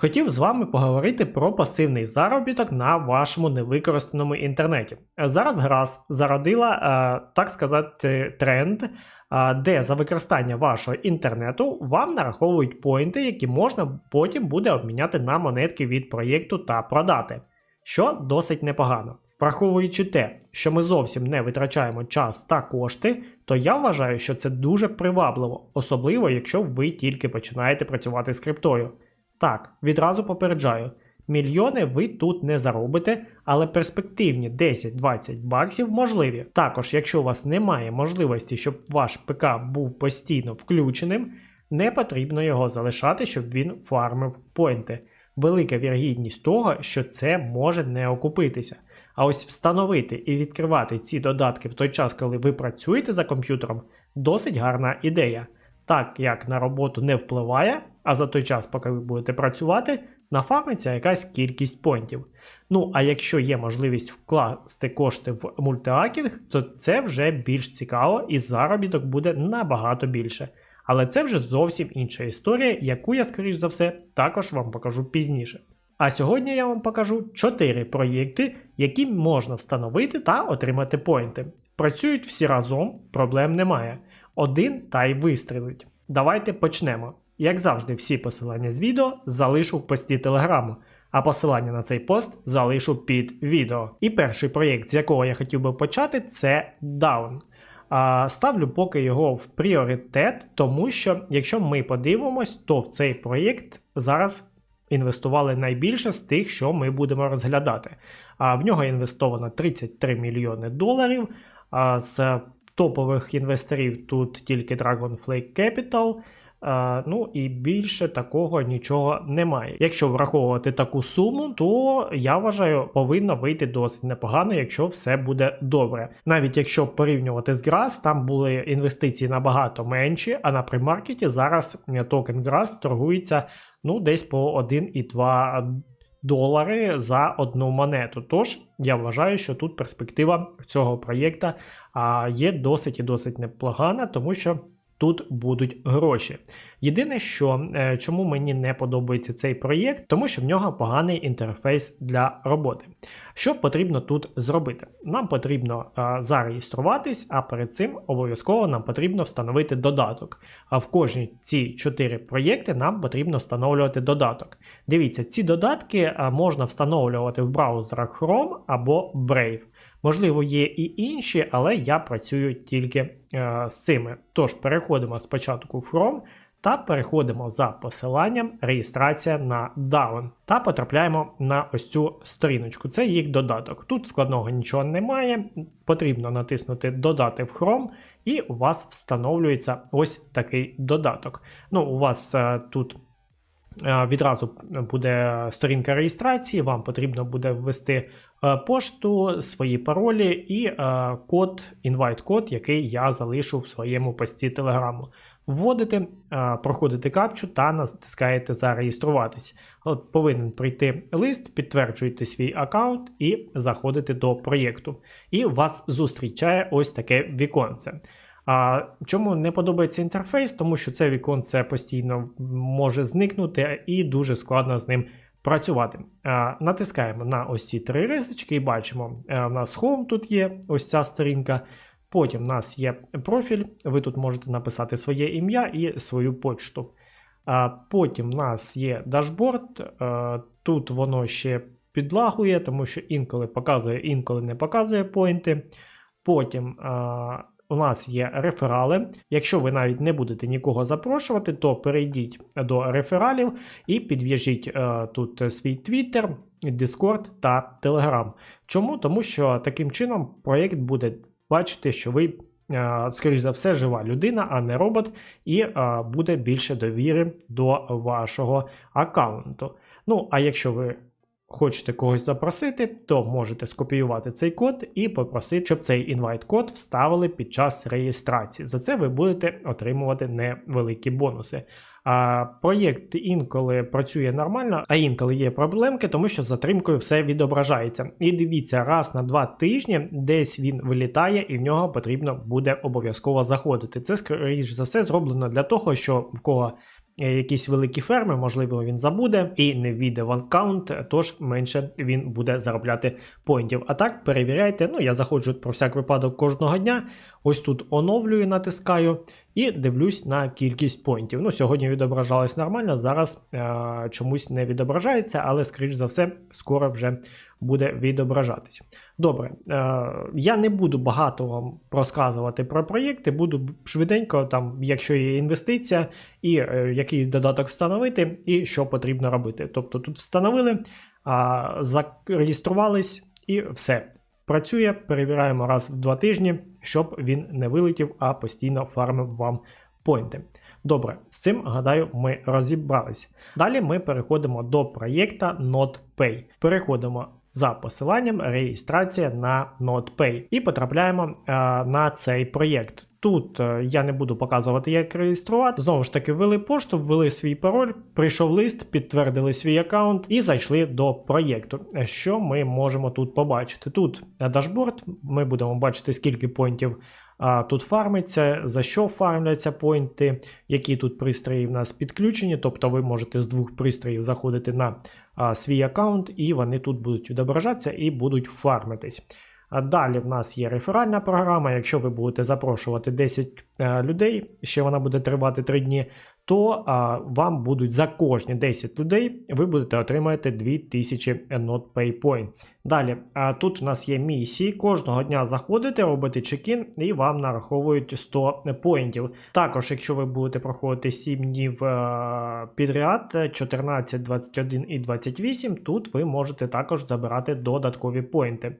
Хотів з вами поговорити про пасивний заробіток на вашому невикористаному інтернеті. Зараз Грас зародила, е, так сказати, тренд, е, де за використання вашого інтернету вам нараховують поінти, які можна потім буде обміняти на монетки від проєкту та продати, що досить непогано. Враховуючи те, що ми зовсім не витрачаємо час та кошти, то я вважаю, що це дуже привабливо, особливо якщо ви тільки починаєте працювати з криптою. Так, відразу попереджаю. Мільйони ви тут не заробите, але перспективні 10-20 баксів можливі. Також, якщо у вас немає можливості, щоб ваш ПК був постійно включеним, не потрібно його залишати, щоб він фармив поінти. Велика вірогідність того, що це може не окупитися. А ось встановити і відкривати ці додатки в той час, коли ви працюєте за комп'ютером, досить гарна ідея. Так як на роботу не впливає, а за той час, поки ви будете працювати, нафармиться якась кількість понтів. Ну, а якщо є можливість вкласти кошти в мультиакінг, то це вже більш цікаво і заробіток буде набагато більше. Але це вже зовсім інша історія, яку я, скоріш за все, також вам покажу пізніше. А сьогодні я вам покажу 4 проєкти, які можна встановити та отримати поінти. Працюють всі разом, проблем немає. Один та й вистрілить. Давайте почнемо. Як завжди, всі посилання з відео залишу в пості телеграму, а посилання на цей пост залишу під відео. І перший проєкт, з якого я хотів би почати, це Down. Ставлю поки його в пріоритет, тому що якщо ми подивимось, то в цей проєкт зараз інвестували найбільше з тих, що ми будемо розглядати. В нього інвестовано 33 мільйони доларів. З топових інвесторів тут тільки Dragonflake Capital. Ну і більше такого нічого немає. Якщо враховувати таку суму, то я вважаю, повинно вийти досить непогано, якщо все буде добре. Навіть якщо порівнювати з Grass, там були інвестиції набагато менші, а на примаркеті зараз токен Grass торгується ну, десь по 1,2 долари за одну монету. Тож я вважаю, що тут перспектива цього проєкта є досить і досить непогана, тому що. Тут будуть гроші. Єдине, що е, чому мені не подобається цей проєкт, тому що в нього поганий інтерфейс для роботи. Що потрібно тут зробити? Нам потрібно а, зареєструватись, а перед цим обов'язково нам потрібно встановити додаток. А в кожні ці чотири проєкти нам потрібно встановлювати додаток. Дивіться, ці додатки можна встановлювати в браузерах Chrome або Brave. Можливо, є і інші, але я працюю тільки е, з цими. Тож переходимо спочатку в Chrome та переходимо за посиланням реєстрація на Down та потрапляємо на ось цю сторіночку. Це їх додаток. Тут складного нічого немає. Потрібно натиснути Додати в Chrome, і у вас встановлюється ось такий додаток. Ну, у вас е, тут. Е, відразу буде сторінка реєстрації, вам потрібно буде ввести пошту, свої паролі і е, код, інвайт-код, який я залишу в своєму пості телеграму. Вводите, е, проходите капчу та натискаєте зареєструватись. От Повинен прийти лист, підтверджуєте свій аккаунт і заходите до проєкту. І вас зустрічає ось таке віконце. А Чому не подобається інтерфейс? Тому що це віконце постійно може зникнути і дуже складно з ним працювати. Е, натискаємо на ось ці три рисочки і бачимо, е, в нас Home тут є ось ця сторінка. Потім в нас є профіль, ви тут можете написати своє ім'я і свою почту. Е, потім в нас є дашборд, тут воно ще підлагує, тому що інколи показує, інколи не показує поінти. Потім у нас є реферали. Якщо ви навіть не будете нікого запрошувати, то перейдіть до рефералів і підв'яжіть е, тут свій Twitter, Discord та Telegram. Чому? Тому що таким чином проєкт буде бачити, що ви е, скоріш за все, жива людина, а не робот, і е, буде більше довіри до вашого аккаунту. Ну, а якщо ви хочете когось запросити, то можете скопіювати цей код і попросити, щоб цей інвайт-код вставили під час реєстрації. За це ви будете отримувати невеликі бонуси. А проєкт інколи працює нормально, а інколи є проблемки, тому що з затримкою все відображається. І дивіться, раз на два тижні десь він вилітає, і в нього потрібно буде обов'язково заходити. Це, скоріш за все, зроблено для того, що в кого якісь великі ферми, можливо, він забуде і не війде в аккаунт, тож менше він буде заробляти поінтів. А так перевіряйте. Ну, я заходжу про всяк випадок кожного дня. Ось тут оновлюю, натискаю і дивлюсь на кількість поінтів. Ну, сьогодні відображалось нормально, зараз е- чомусь не відображається, але, скоріш за все, скоро вже буде відображатися. Добре, е- я не буду багато вам розказувати про проєкти, буду швиденько, там, якщо є інвестиція, і е- який додаток встановити, і що потрібно робити. Тобто тут встановили, зареєструвались і все. Працює, перевіряємо раз в два тижні, щоб він не вилетів, а постійно фармив вам поінти. Добре, з цим, гадаю, ми розібрались. Далі ми переходимо до проєкта NotPay. Переходимо за посиланням реєстрація на NotPay і потрапляємо е, на цей проєкт. Тут е, я не буду показувати, як реєструвати. Знову ж таки, ввели пошту, ввели свій пароль, прийшов лист, підтвердили свій аккаунт і зайшли до проєкту. Що ми можемо тут побачити? Тут дашборд, ми будемо бачити, скільки поінтів а, тут фармиться, за що фармляться поінти, які тут пристрої в нас підключені. Тобто ви можете з двох пристроїв заходити на а, свій аккаунт, і вони тут будуть відображатися і будуть фармитись. А Далі в нас є реферальна програма. Якщо ви будете запрошувати 10 е, людей, ще вона буде тривати 3 дні, то а, вам будуть за кожні 10 людей ви будете отримати 2000 NotPay Points. Далі, а, тут в нас є місії. Кожного дня заходите, робите чекін і вам нараховують 100 поінтів. Також, якщо ви будете проходити 7 днів а, підряд, 14, 21 і 28, тут ви можете також забирати додаткові поінти.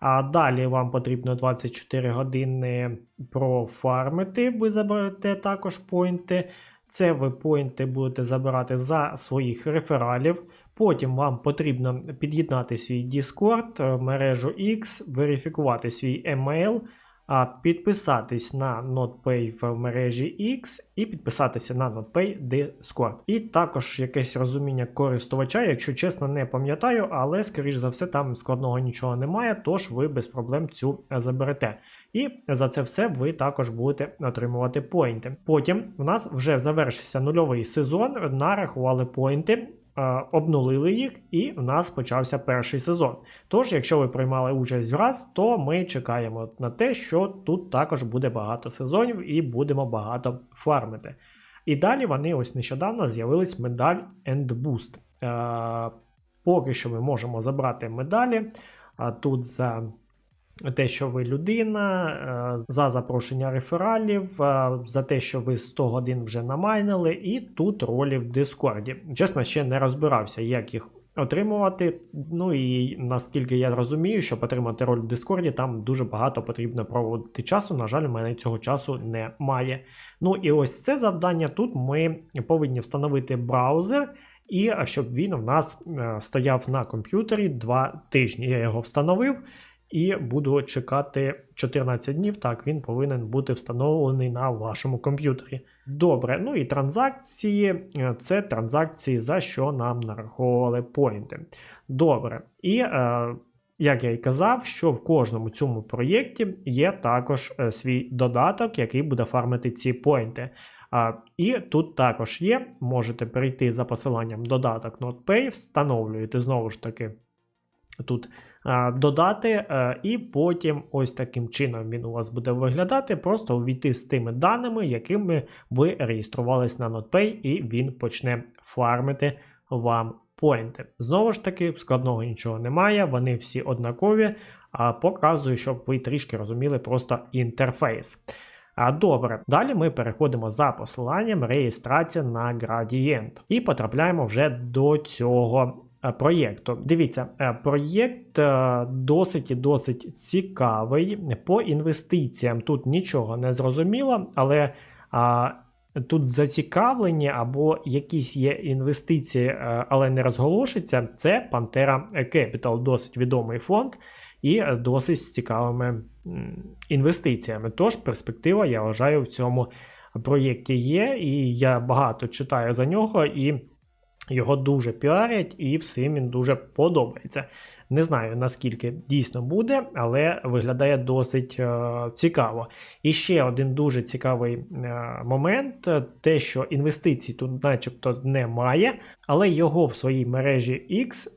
А далі вам потрібно 24 години профармити, ви заберете також поінти. Це ви поінти будете забирати за своїх рефералів. Потім вам потрібно під'єднати свій Discord, мережу X, верифікувати свій емейл, підписатись на NotPay в мережі X і підписатися на NotPay Discord. І також якесь розуміння користувача, якщо чесно, не пам'ятаю, але, скоріш за все, там складного нічого немає, тож ви без проблем цю заберете. І за це все ви також будете отримувати поінти. Потім у нас вже завершився нульовий сезон, нарахували поінти. Обнулили їх, і в нас почався перший сезон. Тож, якщо ви приймали участь в раз, то ми чекаємо на те, що тут також буде багато сезонів і будемо багато фармити. І далі вони ось нещодавно з'явились медаль End Boost. Е, Поки що ми можемо забрати медалі. Тут за те, що ви людина, е, за запрошення рефералів, е, за те, що ви 100 годин вже намайнили, і тут ролі в Дискорді. Чесно, ще не розбирався, як їх отримувати. Ну і наскільки я розумію, щоб отримати роль в Дискорді, там дуже багато потрібно проводити часу. На жаль, у мене цього часу немає. Ну і ось це завдання. Тут ми повинні встановити браузер. І щоб він у нас е, стояв на комп'ютері 2 тижні. Я його встановив і буду чекати 14 днів. Так, він повинен бути встановлений на вашому комп'ютері. Добре, ну і транзакції е, це транзакції, за що нам нараховували поінти. Добре. І е, як я й казав, що в кожному цьому проєкті є також е, свій додаток, який буде фармити ці поінти. А, І тут також є, можете перейти за посиланням додаток NotPay, встановлюєте знову ж таки тут додати, е, і потім ось таким чином він у вас буде виглядати. Просто увійти з тими даними, якими ви реєструвались на NotPay, і він почне фармити вам поінти. Знову ж таки, складного нічого немає, вони всі однакові, показую, щоб ви трішки розуміли просто інтерфейс. А добре, далі ми переходимо за посиланням реєстрація на градієнт і потрапляємо вже до цього е, проєкту. Дивіться, е, проєкт е, досить і досить цікавий. По інвестиціям тут нічого не зрозуміло, але тут зацікавлені або якісь є інвестиції, е, але не розголошуються. Це Pantera Capital, досить відомий фонд і е, досить цікавими інвестиціями. Тож перспектива, я вважаю, в цьому проєкті є, і я багато читаю за нього, і його дуже піарять, і всім він дуже подобається. Не знаю наскільки дійсно буде, але виглядає досить е, цікаво. І ще один дуже цікавий е, момент: е, те, що інвестицій тут, начебто, немає, але його в своїй мережі X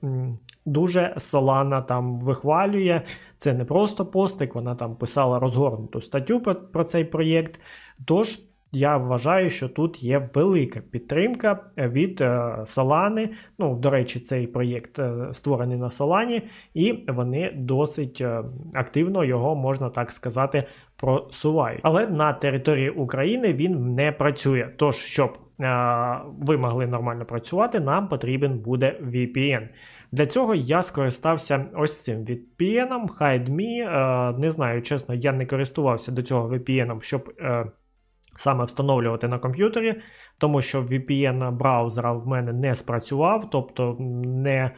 дуже Solana там вихвалює. Це не просто постик, вона там писала розгорнуту статтю про, про цей проєкт. Тож я вважаю, що тут є велика підтримка від е, Solana. Ну, до речі, цей проєкт е, створений на Solana, і вони досить е, активно його, можна так сказати, просувають. Але на території України він не працює. Тож, щоб ви могли нормально працювати, нам потрібен буде VPN. Для цього я скористався ось цим VPN, HideMe. Не знаю, чесно, я не користувався до цього VPN, щоб саме встановлювати на комп'ютері, тому що VPN браузера в мене не спрацював, тобто не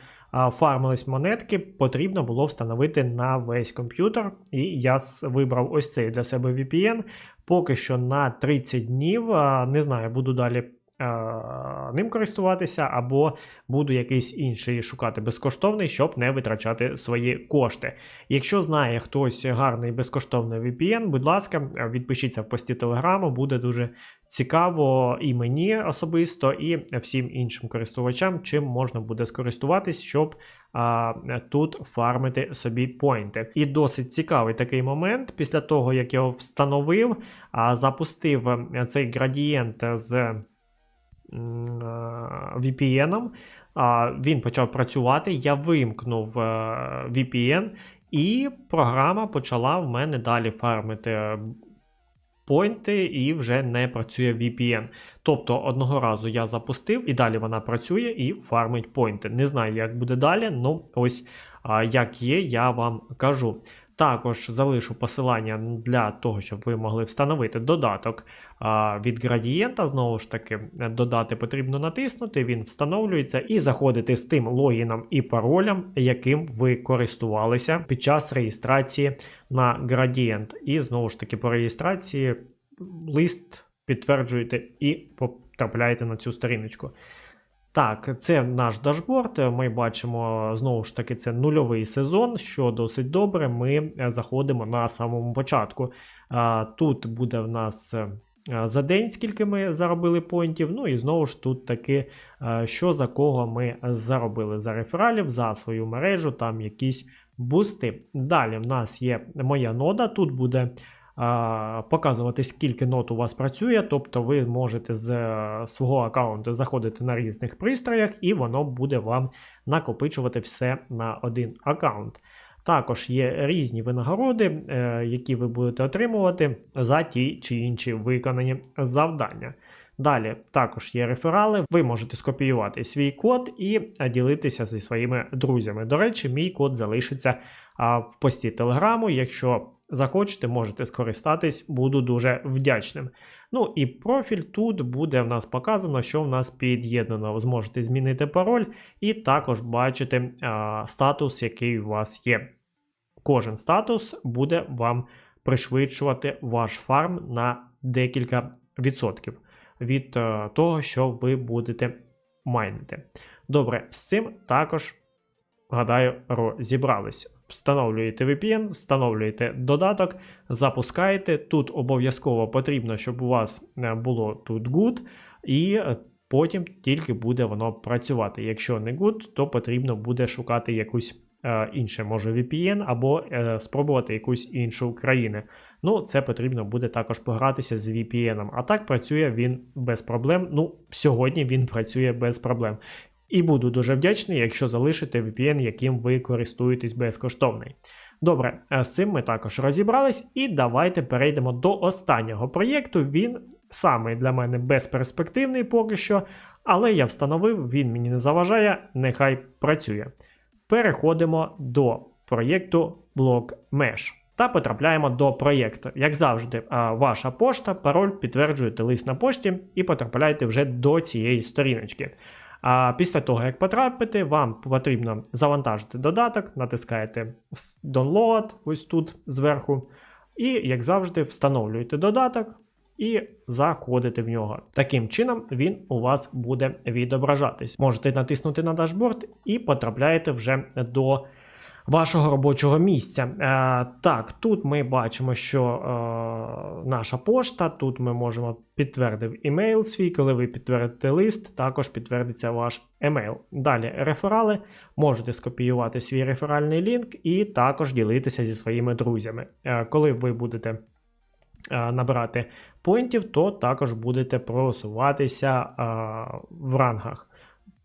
фармились монетки, потрібно було встановити на весь комп'ютер. І я вибрав ось цей для себе VPN. Поки що на 30 днів. Не знаю, буду далі. А, Ним користуватися, або буду якийсь інший шукати безкоштовний, щоб не витрачати свої кошти. Якщо знає хтось гарний безкоштовний VPN, будь ласка, відпишіться в пості телеграму, буде дуже цікаво і мені особисто, і всім іншим користувачам, чим можна буде скористуватись, щоб а, тут фармити собі поінти. І досить цікавий такий момент. Після того, як я встановив, запустив е, цей градієнт з VPN. Він почав працювати, я вимкнув е, VPN, і програма почала в мене далі фармити пойнти, і вже не працює VPN. Тобто одного разу я запустив, і далі вона працює і фармить пойнти. Не знаю, як буде далі, ну ось як є, я вам кажу. Також залишу посилання для того, щоб ви могли встановити додаток від градієнта. Знову ж таки, додати потрібно натиснути, він встановлюється і заходити з тим логіном і паролем, яким ви користувалися під час реєстрації на градієнт. І знову ж таки, по реєстрації лист підтверджуєте і потрапляєте на цю сторіночку. Так, це наш дашборд. Ми бачимо знову ж таки це нульовий сезон, що досить добре. Ми е, заходимо на самому початку. Тут буде в нас е, за день, скільки ми заробили поінтів. Ну і знову ж тут таки, е, що за кого ми заробили за рефералів, за свою мережу, там якісь бусти. Далі в нас є моя нода. Тут буде показувати, скільки нот у вас працює, тобто ви можете з е, свого аккаунту заходити на різних пристроях, і воно буде вам накопичувати все на один аккаунт. Також є різні винагороди, е, які ви будете отримувати за ті чи інші виконані завдання. Далі також є реферали. Ви можете скопіювати свій код і ділитися зі своїми друзями. До речі, мій код залишиться в пості телеграму. Якщо захочете, можете скористатись, буду дуже вдячним. Ну і профіль тут буде в нас показано, що в нас під'єднано. Ви зможете змінити пароль і також бачити а, статус, який у вас є. Кожен статус буде вам пришвидшувати ваш фарм на декілька відсотків від е, того, що ви будете майнити. Добре, з цим також, гадаю, розібрались. Встановлюєте VPN, встановлюєте додаток, запускаєте. Тут обов'язково потрібно, щоб у вас е, було тут good, і е, потім тільки буде воно працювати. Якщо не good, то потрібно буде шукати якусь е, інше, може VPN, або е, спробувати якусь іншу країну. Ну, це потрібно буде також погратися з VPN. А так працює він без проблем. Ну, сьогодні він працює без проблем. І буду дуже вдячний, якщо залишите VPN, яким ви користуєтесь безкоштовний. Добре, е, з цим ми також розібрались, і давайте перейдемо до останнього проєкту. Він саме для мене безперспективний поки що, Але я встановив, він мені не заважає, нехай працює. Переходимо до проєкту Block Mesh та потрапляємо до проєкту. Як завжди, ваша пошта, пароль, підтверджуєте лист на пошті і потрапляєте вже до цієї сторіночки. А після того, як потрапити, вам потрібно завантажити додаток, натискаєте Download ось тут зверху. І, як завжди, встановлюєте додаток і заходите в нього. Таким чином він у вас буде відображатись. Можете натиснути на дашборд і потрапляєте вже до вашого робочого місця. Е, так, тут ми бачимо, що е, наша пошта, тут ми можемо підтвердив імейл свій, коли ви підтвердите лист, також підтвердиться ваш емейл. Далі реферали, можете скопіювати свій реферальний лінк і також ділитися зі своїми друзями. Е, коли ви будете набирати поінтів, то також будете просуватися е, в рангах.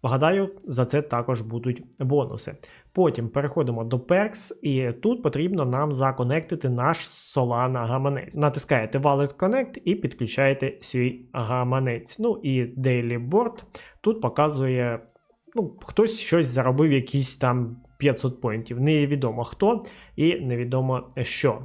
Гадаю, за це також будуть бонуси. Потім переходимо до Perks, і тут потрібно нам законектити наш Solana гаманець. Натискаєте Wallet Connect і підключаєте свій гаманець. Ну і Daily Board тут показує, ну, хтось щось заробив, якісь там 500 поінтів. Невідомо хто і невідомо що.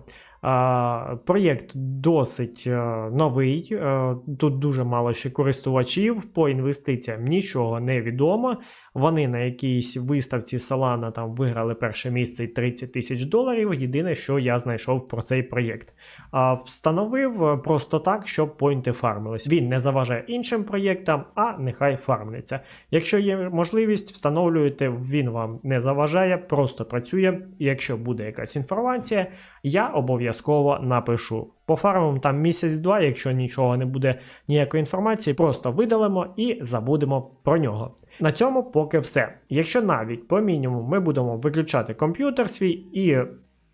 Проєкт досить е, новий. е, Тут дуже мало ще користувачів. По інвестиціям нічого не відомо. Вони на якійсь виставці Solana там виграли перше місце і 30 тисяч доларів. Єдине, що я знайшов про цей проєкт. А встановив е, просто так, щоб поінти фармились. Він не заважає іншим проєктам, а нехай фармиться. Якщо є можливість, встановлюєте, він вам не заважає, просто працює. Якщо буде якась інформація, я обов'язково напишу. Пофармимо там місяць-два, якщо нічого не буде ніякої інформації, просто видалимо і забудемо про нього. На цьому поки все. Якщо навіть по мінімуму ми будемо виключати комп'ютер свій і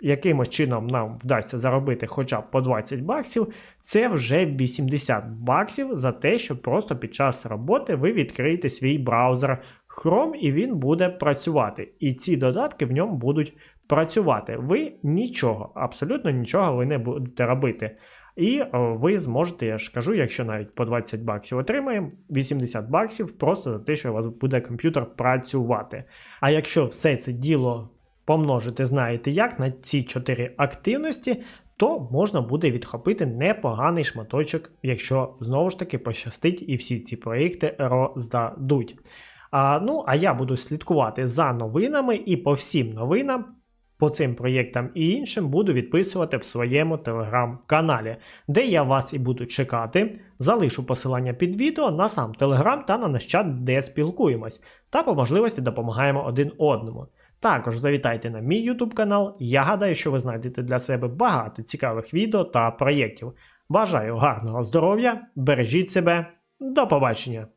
якимось чином нам вдасться заробити хоча б по 20 баксів, це вже 80 баксів за те, що просто під час роботи ви відкриєте свій браузер Chrome і він буде працювати. І ці додатки в ньому будуть працювати. Ви нічого, абсолютно нічого ви не будете робити. І ви зможете, я ж кажу, якщо навіть по 20 баксів отримаємо, 80 баксів просто за те, що у вас буде комп'ютер працювати. А якщо все це діло помножити, знаєте як, на ці 4 активності, то можна буде відхопити непоганий шматочок, якщо знову ж таки пощастить і всі ці проєкти роздадуть. А, ну, а я буду слідкувати за новинами і по всім новинам. По цим проєктам і іншим буду відписувати в своєму телеграм-каналі, де я вас і буду чекати. Залишу посилання під відео на сам телеграм та на наш чат, де спілкуємось, та по можливості допомагаємо один одному. Також завітайте на мій YouTube канал. Я гадаю, що ви знайдете для себе багато цікавих відео та проєктів. Бажаю гарного здоров'я, бережіть себе, до побачення!